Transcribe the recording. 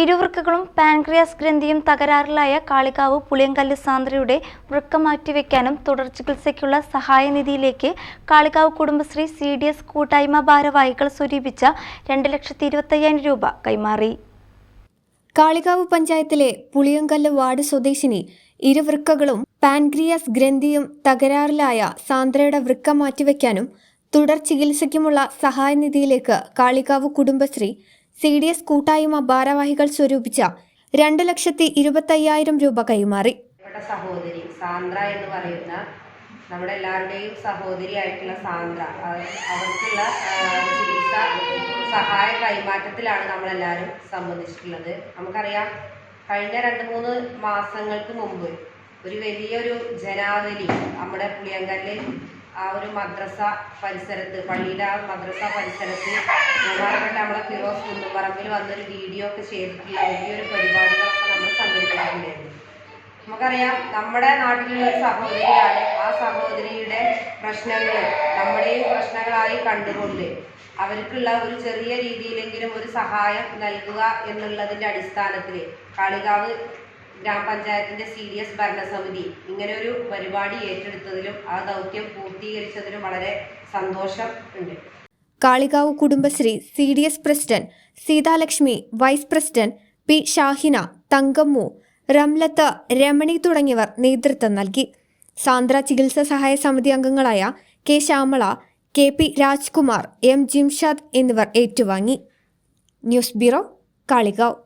ഇരുവൃക്കകളും pancreas ഗ്രന്ഥിയും തകരാറിലായ കാളികാവ് പുളിയങ്കല്ല് സാന്ദ്രയുടെ വൃക്ക മാറ്റിവെക്കാനും തുടർ ചികിത്സയ്ക്കുള്ള സഹായനിധിയിലേക്ക് Kalikavu Kudumbashree C D S കൂട്ടായ്മ ഭാരവാഹികൾ സ്വരൂപിച്ച രണ്ട് ലക്ഷത്തി ഇരുപത്തയ്യായിരം രൂപ കൈമാറി. കാളികാവ് പഞ്ചായത്തിലെ പുളിയങ്കല്ല് വാർഡ് സ്വദേശിനി ഇരുവൃക്കകളും പാൻക്രിയാസ് ഗ്രന്ഥിയും തകരാറിലായ സാന്ദ്രയുടെ വൃക്ക മാറ്റിവെക്കാനും തുടർ ചികിത്സയ്ക്കുമുള്ള സഹായനിധിയിലേക്ക് Kalikavu Kudumbashree C D S കൂട്ടായ്മ ഭാരവാഹികൾ സ്വരൂപിച്ച രണ്ട് ലക്ഷത്തി ഇരുപത്തയ്യായിരം രൂപ കൈമാറി. സഹോദരി സാന്ദ്ര എന്ന് പറയുന്ന നമ്മുടെ എല്ലാവരുടെയും സഹോദരി ആയിട്ടുള്ള സാന്ദ്ര അവർക്കുള്ള ചികിത്സ സഹായ കൈമാറ്റത്തിലാണ് നമ്മളെല്ലാവരും സംബന്ധിച്ചിട്ടുള്ളത്. നമുക്കറിയാം കഴിഞ്ഞ രണ്ട് മൂന്ന് മാസങ്ങൾക്ക് മുമ്പ് ഒരു വലിയൊരു ജനാവലി നമ്മുടെ പുളിയങ്കല്ല് ആ ഒരു മദ്രസ പരിസരത്ത് പള്ളിയുടെ ആ മദ്രസ പരിസരത്ത് ബഹുമാനപ്പെട്ട നമ്മളെ ഫിറോസ് കുന്നുപറമ്പിൽ വന്നൊരു വീഡിയോ ഒക്കെ ചെയ്തിട്ടുള്ള വലിയൊരു പരിപാടികളൊക്കെ നമ്മൾ സംഘടിപ്പിക്കുന്നുണ്ടായിരുന്നു നമുക്കറിയാം നമ്മുടെ നാട്ടിലുള്ള ഒരു സഹോദരിയാണ് ആ സഹോദരിയുടെ പ്രശ്നങ്ങൾ നമ്മുടെയും പ്രശ്നങ്ങളായി കണ്ടുകൊണ്ട് അവർക്കുള്ള ഒരു ചെറിയ രീതിയിലെങ്കിലും ഒരു സഹായം നൽകുക എന്നുള്ളതിന്റെ അടിസ്ഥാനത്തിൽ കാളികാവ് ഗ്രാമപഞ്ചായത്തിന്റെ സി ഡി എസ് ഭരണസമിതി ഇങ്ങനെ ഒരു പരിപാടി ഏറ്റെടുത്തതിലും ആ ദൗത്യം പൂർത്തീകരിച്ചതിലും വളരെ സന്തോഷം ഉണ്ട്. Kalikavu Kudumbashree C D S president Seethalakshmi vice president P Shahina Thankammu Ramlath Ramani തുടങ്ങിയവർ നേതൃത്വം നൽകി. സാന്ദ്ര ചികിത്സാ സഹായ സമിതി അംഗങ്ങളായ K Shyamala K P Rajkumar M Jimshad എന്നിവർ ഏറ്റുവാങ്ങി. News bureau Kalikavu.